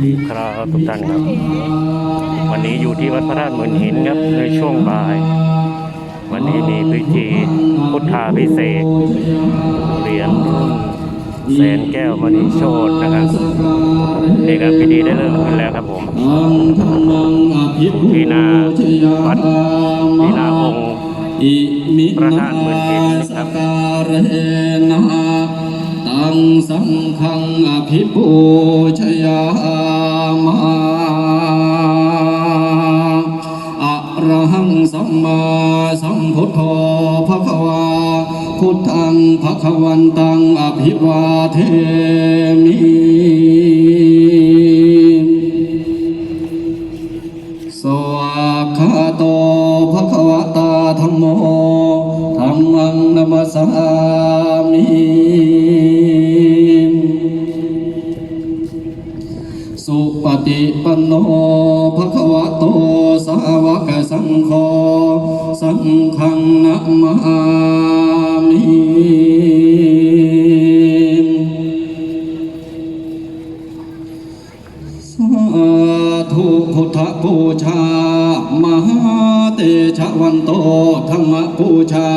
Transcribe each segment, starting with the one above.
วัสดีครับทุกท่านครับ วันนี้อยู่ที่วัดพระธาตุหมื่นหินครับในช่วงบ่าย วันนี้มีพิธีพุทธาพิเศษกเหรียญรุ่นแสนแก้วมณีโชตนะครับนี่ครับพิธีได้เริ่มขึ้นแล้วครับผมที่หน้าวัดที่หน้าองค์พระธาตุหมื่นหินนะครับนะ ตังสังฆังอภิปูชยามาอะระหังสัมมาสัมพุทโธภะคะวาพุทธังภะคะวันตังอภิวาเทมิ มหาเตชะวันโตธรรมปูชา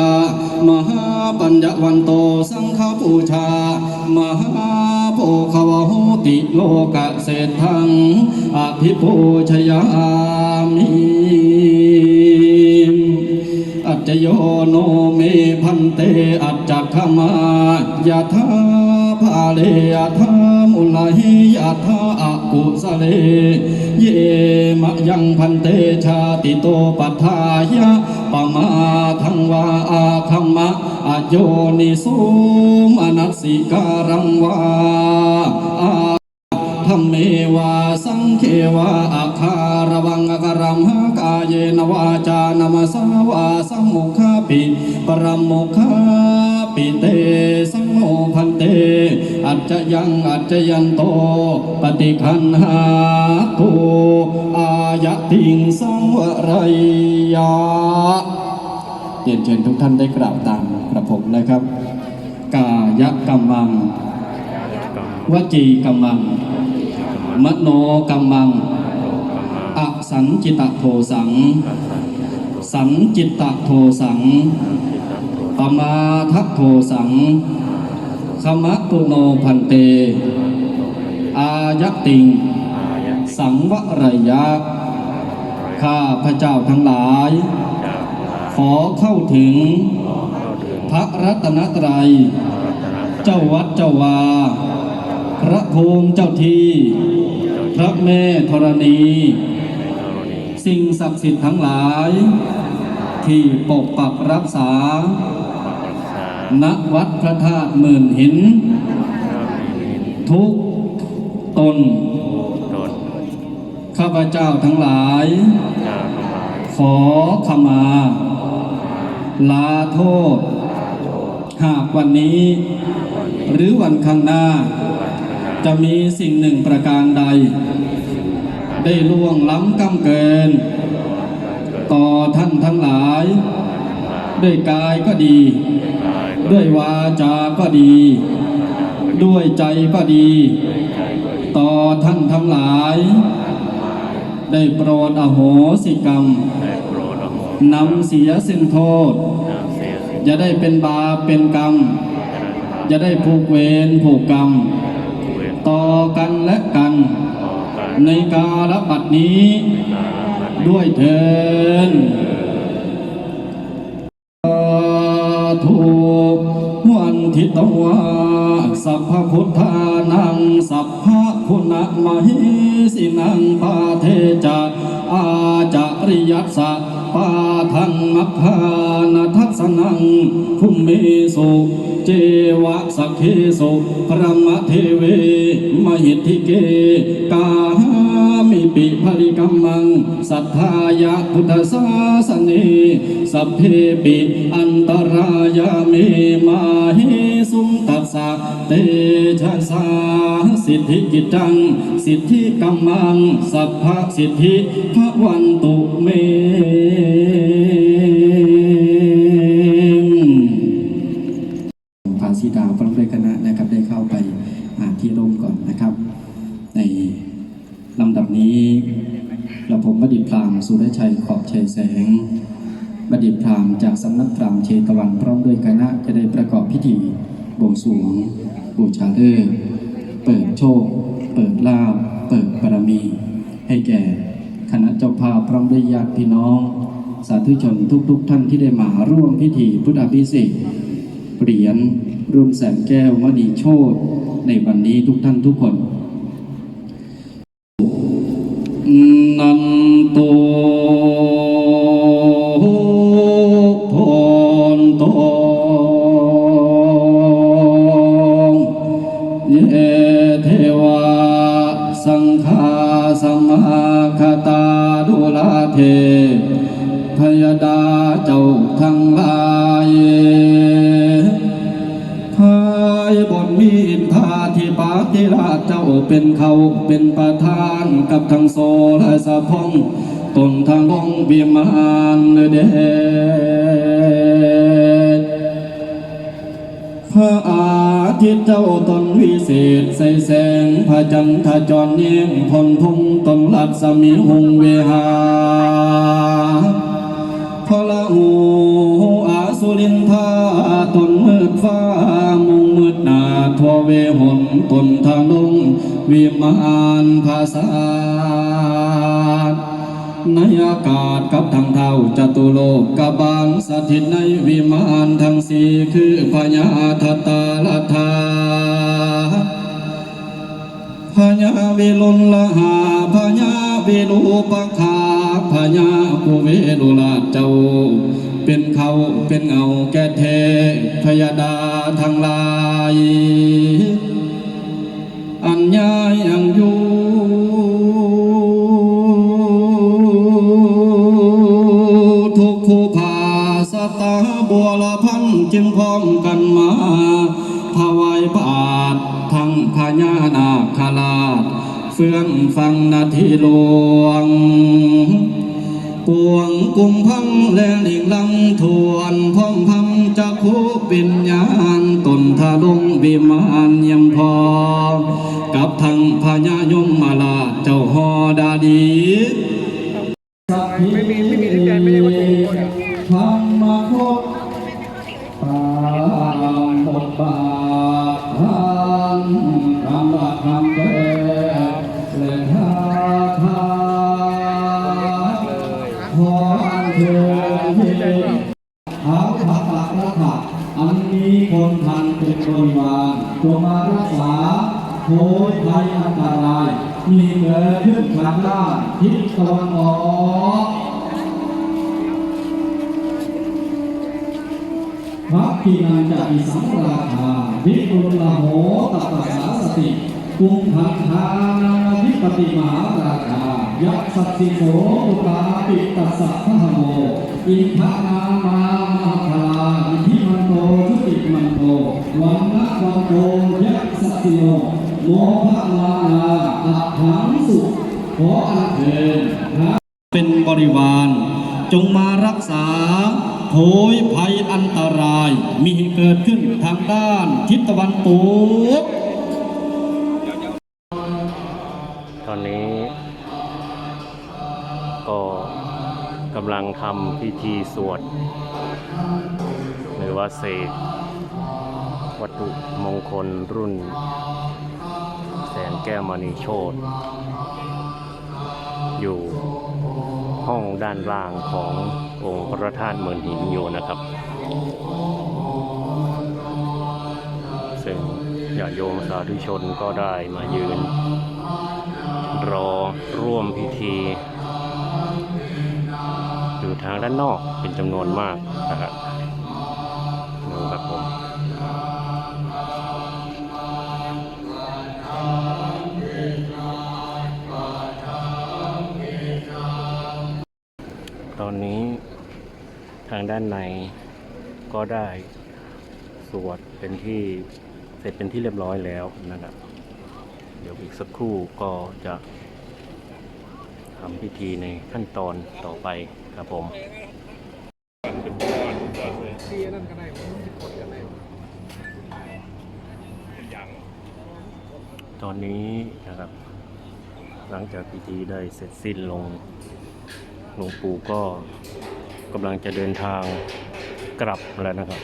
มหาปัญญวันโตสังฆปูชา มหาโพควโหติโลกเศรษทังอภิปูชยามิ จโยโนเมพันเตอัจจคมายาธาภาเลยาธามุลหิยาธาอากุสเล เยมะยังพันเตชาติโตปัฏฐายะปมาทังวาอาคัมมะอโยนิสุมนัสสิการังวา ธรรมเมวาสังเขวาอาคาระวังอการัมหากายเยนวาจานามสาวาสัมมุขะปิปรมมุขะปิเตสังโฆพันเต อัจจยังอัจจยันโต ปฏิคันหาตุอายะติงสังวรยยะเรียนเชิญทุกท่านได้กราบตามกระผมนะครับ กายกรรมังวจีกรรมัง มโนกรรมังอสันจิตโทสัง สันจิตโทสังปมาทโทสังขมะตุโนพันเต อายะติง สังวรยะข้าพระเจ้าทั้งหลาย ขอเข้าถึง พระรัตนตรัย เจ้าวัดเจ้าวา พระภูมิเจ้าที่ พระแม่ธรณี สิ่งศักดิ์สิทธิ์ทั้งหลาย ที่ปกปักรักษา ณ วัดพระธาตุหมื่นหิน ทุกตน ข้าพเจ้าทั้งหลายเจ้าทั้งหลายขอขมา ลาโทษ หากวันนี้ หรือวันข้างหน้า จะมีสิ่งหนึ่งประการใด ได้ล่วงล้ำกำเกิน ต่อท่านทั้งหลาย ด้วยกายก็ดี ด้วยวาจาก็ดี ด้วยใจก็ดี ต่อท่านทั้งหลาย ได้โปรดอโหสิกรรมนำเสียสิ้นโทษน้ำเสียสิ่งอย่าได้เป็นบาปเป็นกรรมอย่าได้ผูกเวรผูกกรรม ต่อกันและกันต่อกันในกาลปัดนี้ ด้วยเถินทุกวันทิตวาสัพพพุทธานัง สัพพคุณมหิสินังปาเทจะอาจาริยัสสะ ปาทังมัคคานทัสนังภุมเมสุเจวะสักเคสุพระมเทเวมหิทธิเกกาหามิปิภริกัมมัง สัทธายะพุทธศาสเนสัพเพปิอันตรายาเมมาเฮสุงตัสสะเตชะสาสิทธิกิจจัง สิทธิกัมมัง สัพพะสิทธิพระวันตุเม สาธุชนทุกๆทท่านที่ได้มาร่วมพิธีพุทธาภิเษกเหรียญรุ่นแสนแก้วมณีโชตในวันนี้ทุกท่านทุกคนนันโตพรตองเยเทวาสังฆาสัมมาคตาดุลาเท ยดาเจ้าทั้งหลายพายบนมีอินทาที่ปาติราชเจ้าเป็นเขาเป็นประธานกับทั้งโซและสะพงตนทางลงวิมานเดชพระอาทิตย์เจ้าตนวิเศษใสแสงพระจันทร์จรเนียงพลพุงตนลัดสมีหงเวหา หูอาสุรินทาตนมืดฟ้ามุงมืดนาทวเวหนตนทางลงวิมานภาษาในอากาศกับทางเท้าจตุโลกกบาลสถิตในวิมานทั้งสี่คือพญาทตาลธาพญาวิลุลละหาพญาวิรูปคา พญาภูเวลุลาเจ้า เป็นเขาเป็นเงาแก่เทพยดาทั้งหลาย อัญญายังยูทุกภูผาสตาบัวละพันจึงพร้อมกันมาถวายบาททั้งพญานาคราช เฟื่องฟังนาทีหลวง ปวงกุมพังแลหลิงลังทวนพร้อมพังจะคูปิญญาณตนทาลงวิมานยมพอ กับทั้งพญายมมาลาเจ้าฮอดาดี ดขึ้นทางด้านทิศตะวันออกพระพีนันจะอิสังราชาวิปุลละโหตัปปสาสติกุมพันธานาธิปติมหาราชายักษ์สัตสิโสอุตาปิตัสสะพะโมอินทนามามหาพลาอิทิมันโตทุติมันโตวันนะวันโตยักษ์สัตสิโนโมภะลานาอัฏฐังสุข ออัญเชิญพระเป็นบริวาร จงมารักษาโผยภัยอันตราย มีเกิดขึ้นทางด้านทิศตะวันตกตอนนี้ ก็กำลังทำพิธีสวด หรือว่าเสกวัตถุมงคลรุ่น แสนแก้วมณีโชต อยู่ห้องด้านล่างขององค์พระธาตุเมืองหินอยู่นะครับ ซึ่งญาติโยมสาธุชนก็ได้มายืน รอร่วมพิธีอยู่ทางด้านนอกเป็นจำนวนมากนะครับางด้านในก็ได้สวดเป็นที่เสร็จเป็นที่เรียบร้อยแล้วนะครับ เดี๋ยวอีกสักครู่ก็จะทำพิธีในขั้นตอนต่อไปครับผมที่นั่นก็ได้ผมกดกันได้ตอนนี้นะครับ หลังจากพิธีได้เสร็จสิ้นลงหลวงปู่ก็ กำลังจะเดินทางกลับแล้วนะครับ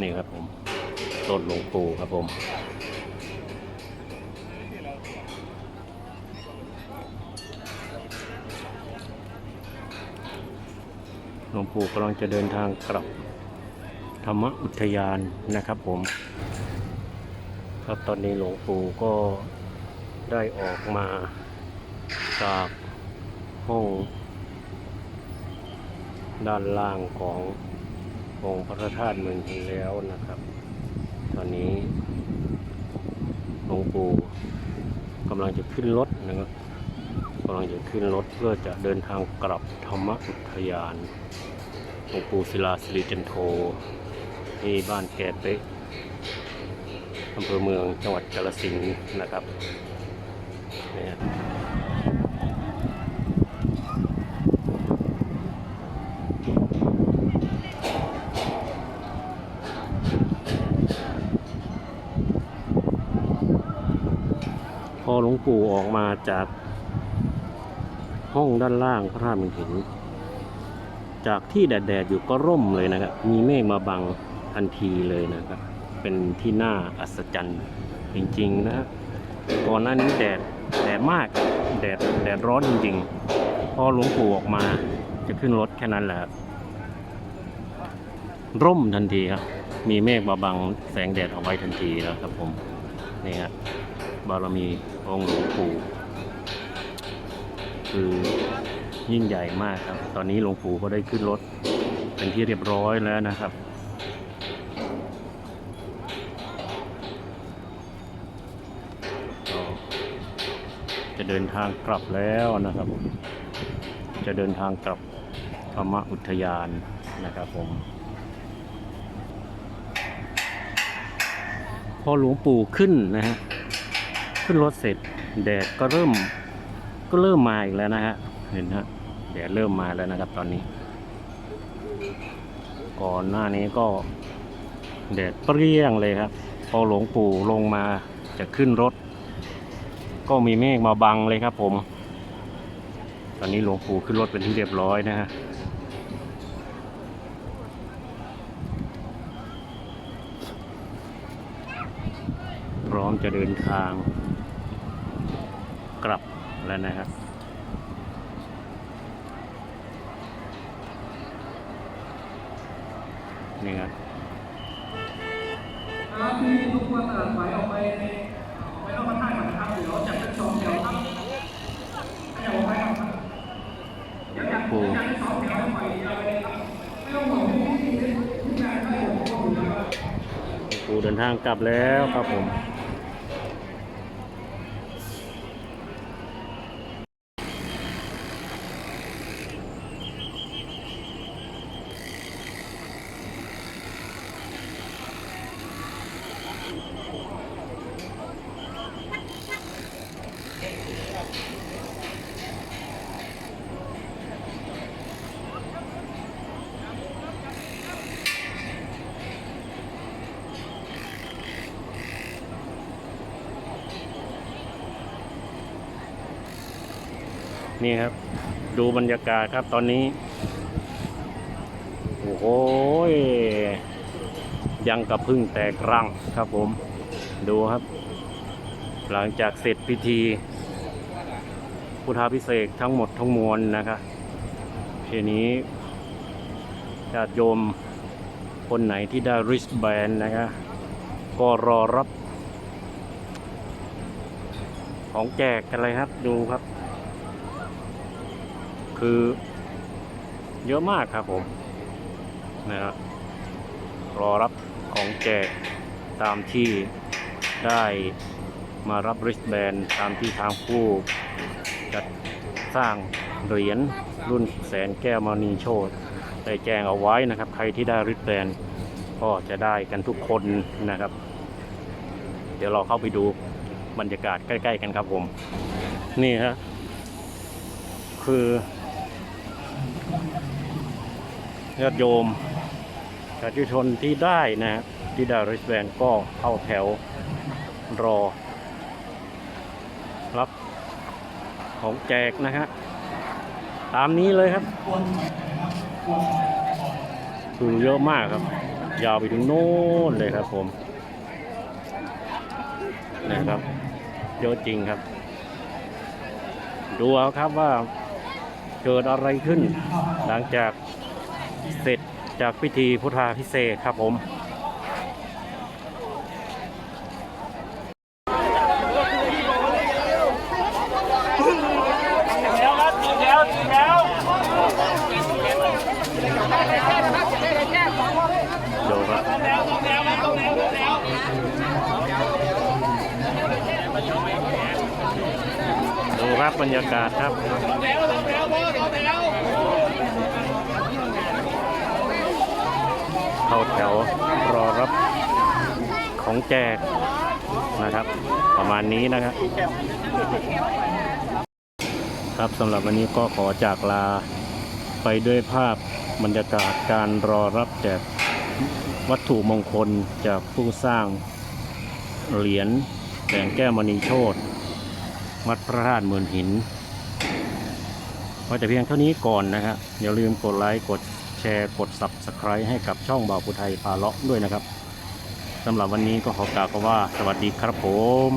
นี่ครับผมต้นหลวงปู่ครับผมหลวงปู่กำลังจะเดินทางกลับธรรมอุทยานนะครับผม ครับตอนนี้หลวงปู่ก็ได้ออกมาจากห้อง ด้านล่างขององค์พระธาตุเมืองหินแล้วนะครับ ตอนนี้หลวงปู่กำลังจะขึ้นรถนะครับกำลังจะขึ้นรถเพื่อจะเดินทางกลับธรรมอุทยานหลวงปู่ศิลาสิริจันโทที่บ้านแกเป๊ะอำเภอเมืองจังหวัดกาฬสินธุ์นะครับเนี่ย อหลวงปู่ออกมาจากห้องด้านล่างพระธาตุมันหิน จากที่แดดๆอยู่ก็ร่มเลยนะครับ มีเมฆมาบังทันทีเลยนะครับ เป็นที่น่าอัศจรรย์จริงๆนะก่อนหน้านี้แดดแดดมากแดดแดดร้อนจริงๆ พอหลวงปู่ออกมาจะขึ้นรถแค่นั้นแหละร่มทันทีครับ มีเมฆมาบังแสงแดดเอาไว้ทันทีแล้วครับผม นี่ครั บารมีองค์หลวงปู่คือยิ่งใหญ่มากครับ ตอนนี้หลวงปู่ก็ได้ขึ้นรถเป็นที่เรียบร้อยแล้วนะครับ จะเดินทางกลับแล้วนะครับ จะเดินทางกลับธรรมอุทยานนะครับผม พอหลวงปู่ขึ้นนะฮะ ขึ้นรถเสร็จ แดดก็เริ่มก็เริ่มมาอีกแล้วนะฮะเห็นฮะแดดเริ่มมาแล้วนะครับตอนนี้ ก่อนหน้านี้ก็แดดเปรี้ยงเลยครับ พอหลวงปู่ลงมาจะขึ้นรถ ก็มีเมฆมาบังเลยครับผม ตอนนี้หลวงปู่ขึ้นรถเป็นที่เรียบร้อยนะฮะพร้อมจะเดินทาง กลับแล้วนะครับนี่ครับครับที่ทุกคนถอยออกไปออกไปนอกพระธาตุก่อนนะครับเดี๋ยวจัดเป็นสองแถวครับขยับออกไปครับเดี๋ยวจัดจัดเป็นสองแถวให้ปล่อยยาวไปเลยครับไม่ต้องห่วงที่ที่ที่งานให้ผมอยู่แล้วปู่เดินทางกลับแล้วครับผม นี่ครับ ดูบรรยากาศครับตอนนี้ โอ้โหยยังกับพึ่งแตกรังครับผม ดูครับ หลังจากเสร็จพิธี พุทธาพิเศษทั้งหมดทั้งมวลนะครับทีนี้ญาติโยมคนไหนที่ได้ริสแบนนะครับก็รอรับของแจกกันเลยครับ ดูครับ คือเยอะมากครับผมนะครับรอรับของแจกตามที่ได้มารับริสแบนตามที่ทางผู้จัดสร้างเหรียญรุ่นแสนแก้วมณีโชตได้แจ้งเอาไว้นะครับ ใครที่ได้ริสแบนก็จะได้กันทุกคนนะครับ เดี๋ยวเราเข้าไปดูบรรยากาศใกล้ ๆ กันครับผม นี่ฮะคือ ญาติโยมสาธุชนที่ได้นะที่ได้ริสแบนก็เข้าแถวรอ รับของแจกนะฮะตามนี้เลยครับคือเยอะมากครับ ยาวไปถึงโน่นเลยครับผมนะครับเยอะจริงครับ ดูเอาครับว่าเกิดอะไรขึ้นหลังจาก เสร็จจากพิธีพุทธาพิเศษครับผมดูครับดูครับบรรยากาศครับ เข้าแถวรอรับของแจกนะครับ ประมาณนี้นะครับครับสำหรับวันนี้ก็ขอจากลาไปด้วยภาพบรรยากาศการรอรับแจกวัตถุมงคลจากผู้สร้างเหรียญแสงแก้วมณีโชตวัดพระธาตุหมื่นหินไว่าแต่เพียงเท่านี้ก่อนนะครับอย่าลืมกดไลค์กด ชร์ กด Subscribe ให้กับช่องบ่าวพุไทยพาเลาะด้วยนะครับสำหรับวันนี้ก็ขอกล่าวคำว่าสวัสดีครับผม